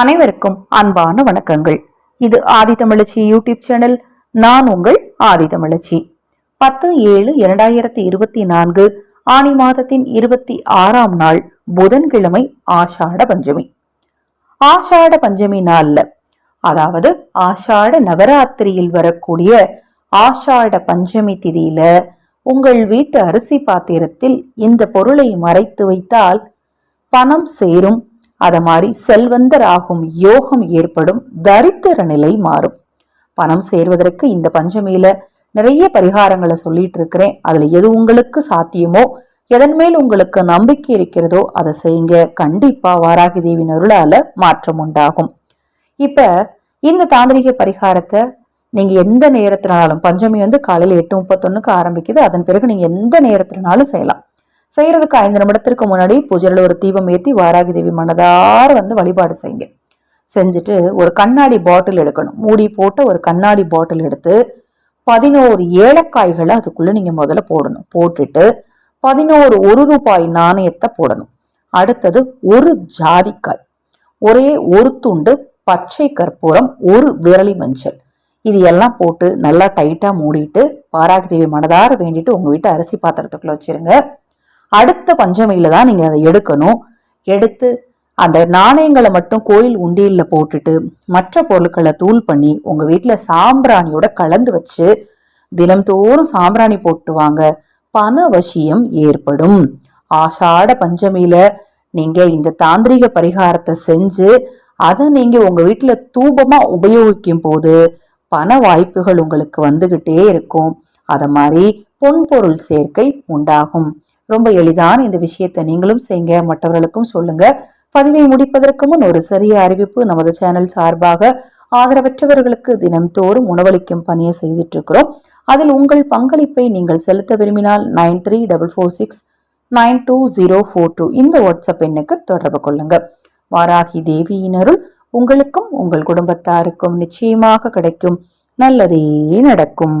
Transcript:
அனைவருக்கும் அன்பான வணக்கங்கள். இது ஆதி தமிழச்சி யூடியூப் சேனல். நான் உங்கள் ஆதி தமிழச்சி. பத்து ஏழு இரண்டாயிரத்தி இருபத்தி நான்கு ஆணி மாதத்தின் இருபத்தி ஆறாம் நாள் புதன்கிழமை ஆஷாட பஞ்சமி. ஆஷாட பஞ்சமி நாள்ல அதாவது ஆஷாட நவராத்திரியில் வரக்கூடிய ஆஷாட பஞ்சமி திதியில உங்கள் வீட்டு அரிசி பாத்திரத்தில் இந்த பொருளை மறைத்து வைத்தால் பணம் சேரும். அத மாதிரி செல்வந்தராகும் யோகம் ஏற்படும் தரித்திர நிலை மாறும். பணம் சேர்வதற்கு இந்த பஞ்சமியில நிறைய பரிகாரங்களை சொல்லிட்டு இருக்கிறேன் அதுல எது உங்களுக்கு சாத்தியமோ எதன் மேல் உங்களுக்கு நம்பிக்கை இருக்கிறதோ அதை செய்யுங்க. கண்டிப்பா வாராகி தேவியின் அருளால மாற்றம் உண்டாகும். இப்ப இந்த தாந்திரிக பரிகாரத்தை நீங்க எந்த நேரத்தினாலும் பஞ்சமி வந்து காலையில எட்டு முப்பத்தொன்னுக்கு ஆரம்பிக்குது. அதன் பிறகு நீங்க எந்த நேரத்தினாலும் செய்யலாம். செய்கிறதுக்கு ஐந்து நிமிடத்திற்கு முன்னாடி பூஜையில் ஒரு தீபம் ஏற்றி வாராகி தேவி மனதார வந்து வழிபாடு செய்யுங்க. செஞ்சுட்டு ஒரு கண்ணாடி பாட்டில் எடுக்கணும். மூடி போட்ட ஒரு கண்ணாடி பாட்டில் எடுத்து பதினோரு ஏலக்காய்களை அதுக்குள்ளே நீங்கள் முதல்ல போடணும். போட்டுட்டு பதினோரு ஒரு ரூபாய் நாணயத்தை போடணும். அடுத்தது ஒரு ஜாதிக்காய். ஒரே ஒரு துண்டு பச்சை கற்பூரம் ஒரு விரலி மஞ்சள். இது எல்லாம் போட்டு நல்லா டைட்டாக மூடிட்டு பாராகி தேவி மனதார வேண்டிட்டு உங்கள் வீட்டு அரிசி பாத்திரத்துக்குள்ளே வச்சிருங்க. அடுத்த பஞ்சமியில தான் நீங்க அதை எடுக்கணும். எடுத்து அந்த நாணயங்களை மட்டும் கோயில் உண்டியல்ல போட்டுட்டு மற்ற பொருட்களை தூள் பண்ணி உங்க வீட்டில் சாம்பிராணியோட கலந்து வச்சு தினம்தோறும் சாம்பிராணி போட்டு வாங்க. பணவசியம் ஏற்படும். ஆஷாட பஞ்சமியில நீங்க இந்த தாந்திரிக பரிகாரத்தை செஞ்சு அதை நீங்க உங்க வீட்டுல தூபமா உபயோகிக்கும் போது பண வாய்ப்புகள் உங்களுக்கு வந்துகிட்டே இருக்கும். அத மாதிரி பொன் பொருள் சேர்க்கை உண்டாகும். ரொம்ப எளிதான இந்த விஷயத்தை நீங்களும் செய்யுங்க மற்றவர்களுக்கும் சொல்லுங்க. பதிவை முடிப்பதற்கு முன் ஒரு சிறிய அறிவிப்பு. நமது சேனல் சார்பாக ஆதரவற்றவர்களுக்கு தினம்தோறும் உணவளிக்கும் பணியை செய்துட்டு இருக்கிறோம் அதில் உங்கள் பங்களிப்பை நீங்கள் செலுத்த விரும்பினால் nine three double four six nine two zero four two இந்த வாட்ஸ்அப் எண்ணுக்கு தொடர்பு கொள்ளுங்க. வாராகி தேவியினருள் உங்களுக்கும் உங்கள் குடும்பத்தாருக்கும் நிச்சயமாக கிடைக்கும். நல்லதே நடக்கும்.